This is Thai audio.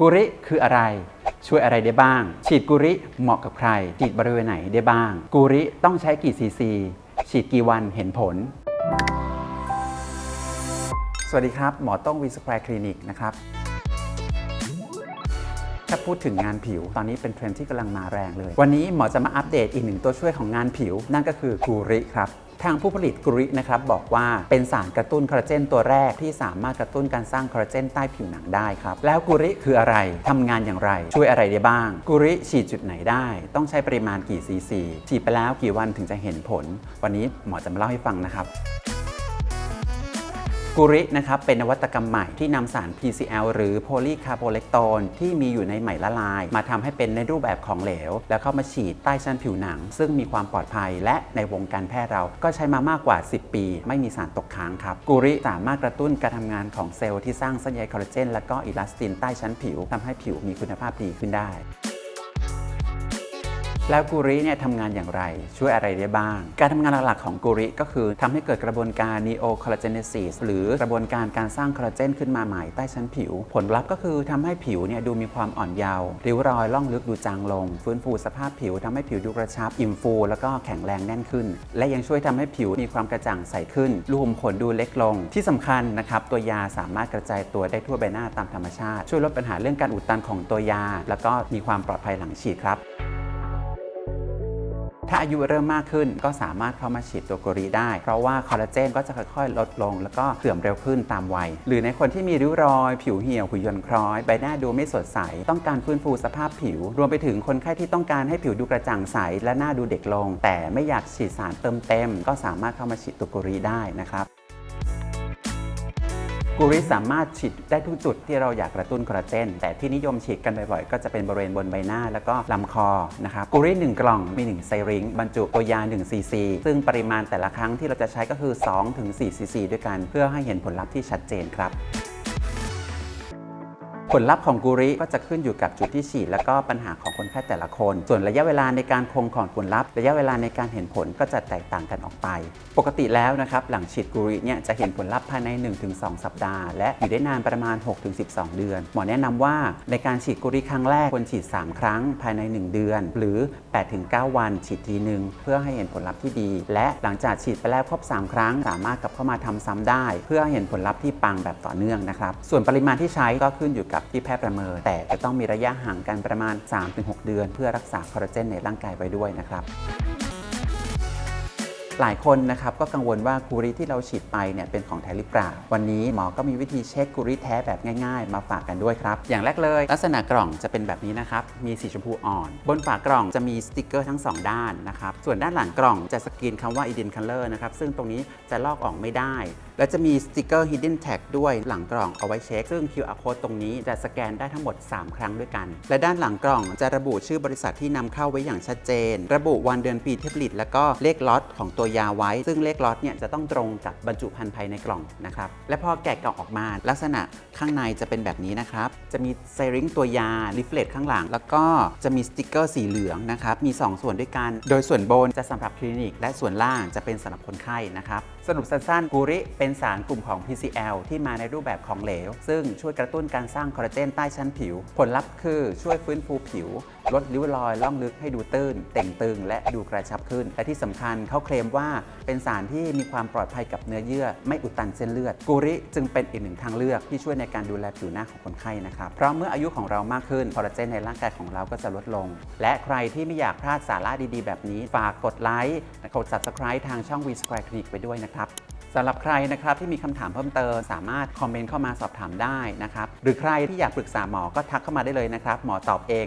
กุริคืออะไร ช่วยอะไรได้บ้าง ฉีดกุริเหมาะกับใคร ฉีดบริเวณไหนได้บ้าง กุริต้องใช้กี่ซีซี ฉีดกี่วันเห็นผล สวัสดีครับ หมอต้องวีสแควร์คลินิกนะครับถ้าพูดถึงงานผิวตอนนี้เป็นเทรนด์ที่กำลังมาแรงเลย วันนี้หมอจะมาอัปเดตอีกหนึ่งตัวช่วยของงานผิว นั่นก็คือกูริครับ ทางผู้ผลิตกุรินะครับบอกว่าเป็นสารกระตุ้นคอลลาเจนตัวแรกที่สามารถกระตุ้นการสร้างคอลลาเจนใต้ผิวหนังได้ครับแล้วกุริคืออะไรทำงานอย่างไร ช่วยอะไรได้บ้างกุริฉีดจุดไหนได้ ต้องใช้ปริมาณกี่ซีซีฉีดไปแล้วกี่วันถึงจะเห็นผล วันนี้หมอจะมาเล่าให้ฟังนะครับ กุรินะครับเป็นนวัตกรรมใหม่ที่นำสาร PCL หรือโพลีคาร์โบเลกโตนที่มีอยู่ในไหมละลาย มาทำให้เป็นในรูปแบบของเหลว แล้วเข้ามาฉีดใต้ชั้นผิวหนัง ซึ่งมีความปลอดภัยและในวงการแพทย์เราก็ใช้มามากกว่า 10 ปี ไม่มีสารตกค้างครับกุริสามารถกระตุ้นการทำงานของเซลล์ที่สร้างเส้นใยคอลลาเจนและก็อิลาสตินใต้ชั้นผิวทำให้ผิวมีคุณภาพดีขึ้นได้ แล้วกูริเนี่ยทำงานอย่างไร ช่วยอะไรได้บ้าง การทำงานหลักๆของกูริก็คือทำให้เกิดกระบวนการ neo collagenesis หรือกระบวนการการสร้างคอลลาเจนขึ้นมาใหม่ใต้ชั้นผิว ผลลัพธ์ก็คือทำให้ผิวเนี่ยดูมีความอ่อนเยาว์ริ้วรอยล่องลึกดูจางลง ฟื้นฟูสภาพผิวทำให้ผิวดูกระชับ อิ่มฟู แล้วก็แข็งแรงแน่นขึ้น และยังช่วยทำให้ผิวมีความกระจ่างใสขึ้นรูขุมขนดูเล็กลง ที่สำคัญนะครับตัวยาสามารถกระจายตัวได้ทั่วใบหน้าตามธรรมชาติ ช่วยลดปัญหาเรื่องการอุดตันของตัวยา แล้วก็มีความปลอดภัยหลังฉีดครับ ถ้าอายุเริ่มมากขึ้นก็สามารถเข้ามาฉีดตัวโกรีได้ เพราะว่าคอลลาเจนก็จะค่อยๆ ลดลง แล้วก็เสื่อมเร็วขึ้นตามวัย หรือในคนที่มีริ้วรอย ผิวเหี่ยวผิวหย่นคล้อย ใบหน้าดูไม่สดใส ต้องการฟื้นฟูสภาพผิว รวมไปถึงคนไข้ที่ต้องการให้ผิวดูกระจ่างใส และหน้าดูเด็กลง แต่ไม่อยากฉีดสารเติมเต็ม ก็สามารถเข้ามาฉีดตัวโกรีได้นะครับ กูริสามารถฉีดได้ทุกจุดที่เราอยากกระตุ้นคอลลาเจน แต่ที่นิยมฉีดกันบ่อยๆ ก็จะเป็นบริเวณบนใบหน้าแล้วก็ลำคอนะครับกูริ1กล่องมี 1 ไซริงบรรจุตัวยา1ซีซีซึ่งปริมาณแต่ละครั้งที่เราจะใช้ก็คือ 2-4ซีซีด้วยกัน เพื่อให้เห็นผลลัพธ์ที่ชัดเจนครับ ผลลัพธ์ของกูริก็จะขึ้นอยู่กับจุดที่ฉีด แล้วก็ปัญหาของคนไข้แต่ละคน ส่วนระยะเวลาในการคงของผลลัพธ์ระยะเวลาในการเห็นผลก็จะแตกต่างกันออกไป ปกติแล้วนะครับหลังฉีดกูริเนี่ยจะเห็นผลลัพธ์ภายใน 1-2 สัปดาห์ และอยู่ได้นานประมาณ 6-12 เดือน หมอแนะนำว่าในการฉีดกูริครั้งแรกควรฉีด 3 ครั้งภายใน 1 เดือน หรือ 8-9 วันฉีดทีหนึ่งเพื่อให้เห็นผลลัพธ์ที่ดี และหลังจากฉีดไปแล้วครบ 3 ครั้ง สามารถกลับเข้ามาทำซ้ำได้ เพื่อเห็นผลลัพธ์ที่ปังแบบต่อเนื่องนะครับส่วนปริมาณที่ใช้ก็ขึ้นอยู่กับที่แพทย์ประเมิน แต่จะต้องมีระยะห่างกันประมาณ 3-6 เดือน เพื่อรักษาคอลลาเจนในร่างกายไว้ด้วยนะครับ หลายคนนะครับก็กังวลว่ากูริที่เราฉีดไปเนี่ยเป็นของแท้หรือเปล่า วันนี้หมอก็มีวิธีเช็คกูริแท้แบบง่ายๆ มาฝากกันด้วยครับ อย่างแรกเลย ลักษณะกล่องจะเป็นแบบนี้นะครับ มีสีชมพูอ่อน บนฝากล่องจะมีสติกเกอร์ทั้ง 2 ด้านนะครับ ส่วนด้านหลังกล่องจะสกรีนคำว่า Eden Color นะครับ ซึ่งตรงนี้จะลอกออกไม่ได้ และจะมีสติกเกอร์ Hidden Tag ด้วยหลังกล่องเอาไว้เช็ค ซึ่ง QR code ตรงนี้จะสแกนได้ทั้งหมด 3 ครั้งด้วยกัน และด้านหลังกล่องจะระบุชื่อบริษัทที่นำเข้าไว้อย่างชัดเจน ระบุวันเดือนปีที่ผลิต แล้วก็เลขล็อตของตัวยาไว้ ซึ่งเลขล็อตเนี่ยจะต้องตรงกับบรรจุภัณฑ์ภายในกล่องนะครับ และพอแกะกล่องออกมา ลักษณะข้างในจะเป็นแบบนี้นะครับ จะมีไซริงตัวยาลิฟเลตข้างหลัง แล้วก็จะมีสติกเกอร์สีเหลืองนะครับ มี 2 ส่วนด้วยกัน โดยส่วนบนจะสำหรับคลินิก และส่วนล่างจะเป็นสำหรับคนไข้นะครับ สรุปสั้นๆกูริเป็นสารกลุ่มของ PCL ที่มาในรูปแบบของเหลว ซึ่งช่วยกระตุ้นการสร้างคอลลาเจนใต้ชั้นผิว ผลลัพธ์คือช่วยฟื้นฟูผิว ลดริ้วรอยล่องลึกให้ดูตื้น เต่งตึง และดูกระชับขึ้น และที่สำคัญเขาเคลมว่าเป็นสารที่มีความปลอดภัยกับเนื้อเยื่อ ไม่อุดตันเส้นเลือด กูริจึงเป็นอีกหนึ่งทางเลือกที่ช่วยในการดูแลผิวหน้าของคนไข้นะครับเพราะเมื่ออายุของเรามากขึ้นคอลลาเจนในร่างกายของเราก็จะลดลง และใครที่ไม่อยากพลาดสาระดีๆ แบบนี้ฝากกดไลค์กด subscribe ทางช่อง V Square Clinic ไปด้วยนะครับสำหรับใครนะครับที่มีคำถามเพิ่มเติมสามารถคอมเมนต์เข้ามาสอบถามได้นะครับหรือใครที่อยากปรึกษาหมอก็ทักเข้ามาได้เลยนะครับ หมอตอบเอง